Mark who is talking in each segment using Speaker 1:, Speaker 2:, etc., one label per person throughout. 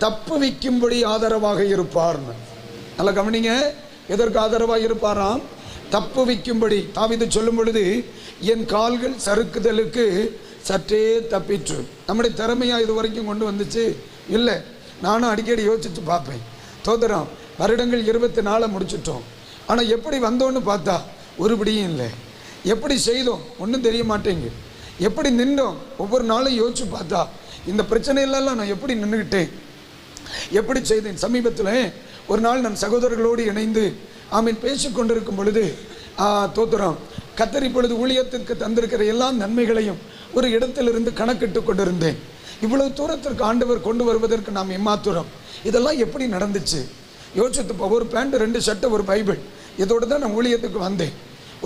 Speaker 1: தப்பு வைக்கும்படி ஆதரவாக இருப்பார்னு. நல்லா கவனிங்க. எதற்கு ஆதரவாக இருப்பாராம்? தப்பு வைக்கும்படி. தாவிது சொல்லும் பொழுது என் கால்கள் சறுக்குதலுக்கு சற்றே தப்பிற்று. நம்முடைய திறமையா இது வரைக்கும் கொண்டு வந்துச்சு? இல்லை. நானும் அடிக்கடி யோசிச்சு பார்ப்பேன். தோதரம் வருடங்கள் இருபத்தி நாலை முடிச்சிட்டோம். ஆனால் எப்படி வந்தோன்னு பார்த்தா ஒருபடியும் இல்லை. எப்படி செய்தோம்? ஒன்றும் தெரிய மாட்டேங்குது. எப்படி நின்றோம்? ஒவ்வொரு நாளும் யோசிச்சு பார்த்தா இந்த பிரச்சனையிலலாம் நான் எப்படி நின்றுக்கிட்டேன் எப்படி செய்தேன்? சமீபத்தில் ஒரு நாள் நான் சகோதரர்களோடு இணைந்து ஆமீன் பேசிக்கொண்டிருக்கும் பொழுது தோத்துறோம். கத்தர் கத்தரி பொழுது ஊழியத்திற்கு தந்திருக்கிற எல்லா நன்மைகளையும் ஒரு இடத்திலிருந்து கணக்கிட்டு கொண்டிருந்தேன். இவ்வளவு தூரத்திற்கு ஆண்டவர் கொண்டு வருவதற்கு நாம் எம்மாத்துறோம் இதெல்லாம் எப்படி நடந்துச்சு? யோசித்து ஒரு பேண்ட் ரெண்டு சட்டை ஒரு பைபிள். இதோடு தான் நான் ஊழியத்துக்கு வந்தேன்.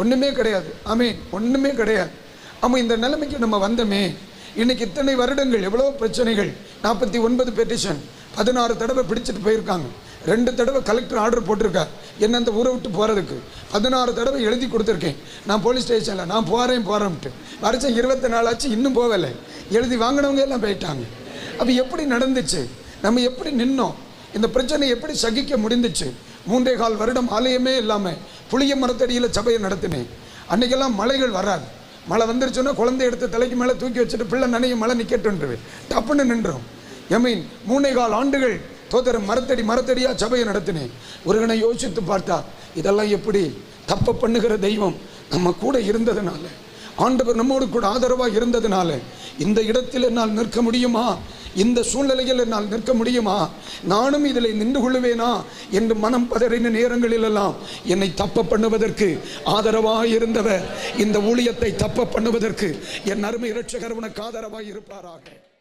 Speaker 1: ஒன்றுமே கிடையாது. ஆமீன். ஒன்றுமே கிடையாது. ஆமாம் இந்த நிலைமைக்கு நம்ம வந்தோமே. இன்னைக்கு இத்தனை வருடங்கள் எவ்வளோ பிரச்சனைகள். நாற்பத்தி ஒன்பது பெட்டிஷன் பதினாறு தடவை பிடிச்சிட்டு போயிருக்காங்க. ரெண்டு தடவை கலெக்டர் ஆர்டர் போட்டிருக்கார். என்ன அந்த ஊரை விட்டு போகிறதுக்கு பதினாறு தடவை எழுதி கொடுத்துருக்கேன். நான் போலீஸ் ஸ்டேஷனில் நான் போகிறேன் போகிறேன்ட்டு வருஷம் இருபத்தி நாலாச்சு ஆச்சு இன்னும் போகலை. எழுதி வாங்கினவங்க எல்லாம் போயிட்டாங்க. அப்போ எப்படி நடந்துச்சு? நம்ம எப்படி நின்னோம்? இந்த பிரச்சனை எப்படி சகிக்க முடிந்துச்சு மூன்றே கால் வருடம் ஆலயமே இல்லாமல் புளிய மரத்தடியில் சபையை நடத்தினேன். அன்றைக்கெல்லாம் மலைகள் வராது. மழை வந்துருச்சுன்னா குழந்தை எடுத்து தலைக்கு மேலே தூக்கி வச்சுட்டு பிள்ளை நனைய மழை நிற்கட்டுன்றுவேன் டப்புன்னு நின்றோம். மீன் மூணே கால் ஆண்டுகள் தோதர மரத்தடி மரத்தடியாக சபையை நடத்தினேன் ஒருகனை யோசித்து பார்த்தா இதெல்லாம் எப்படி? தப்ப பண்ணுகிற தெய்வம் நம்ம கூட இருந்ததுனால ஆண்டவர் நம்மோடு கூட ஆதரவாக இருந்ததுனால இந்த இடத்தில் என்னால் நிற்க முடியுமா? இந்த சூழ்நிலையில் என்னால் நிற்க முடியுமா? நானும் இதில் நின்று கொள்ளுவேனா? என்று மனம் பதறின நேரங்களிலெல்லாம் என்னை தப்ப பண்ணுவதற்கு ஆதரவாக இருந்தவர். இந்த ஊழியத்தை தப்ப பண்ணுவதற்கு என் அருமை இரட்சகர் உனக்கு ஆதரவாக இருப்பாராக.